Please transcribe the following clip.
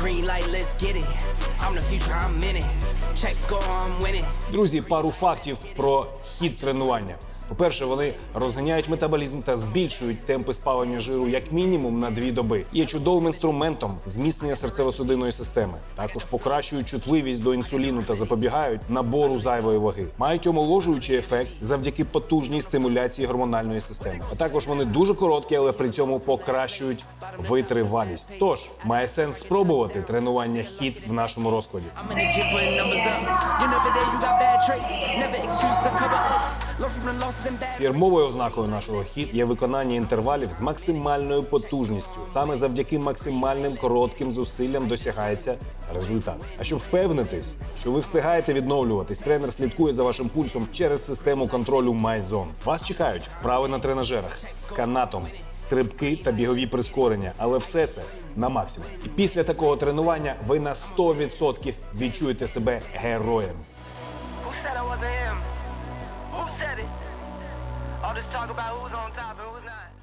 Green light, let's get it. I'm the future, I'm in it. Check score, I'm winning. Друзі, пару фактів про хід тренування. По-перше, вони розганяють метаболізм та збільшують темпи спалення жиру як мінімум на дві доби. Є чудовим інструментом зміцнення серцево-судинної системи. Також покращують чутливість до інсуліну та запобігають набору зайвої ваги. Мають омоложуючий ефект завдяки потужній стимуляції гормональної системи. А також вони дуже короткі, але при цьому покращують витривалість. Тож має сенс спробувати тренування хід в нашому розкладі. Фірмовою ознакою нашого хід є виконання інтервалів з максимальною потужністю. Саме завдяки максимальним коротким зусиллям досягається результат. А щоб впевнитись, що ви встигаєте відновлюватись, тренер слідкує за вашим пульсом через систему контролю MyZone. Вас чекають вправи на тренажерах з канатом, стрибки та бігові прискорення, але все це на максимум. І після такого тренування ви на 100% відчуєте себе героєм. Who said I? All this talk about who's on top and who's not.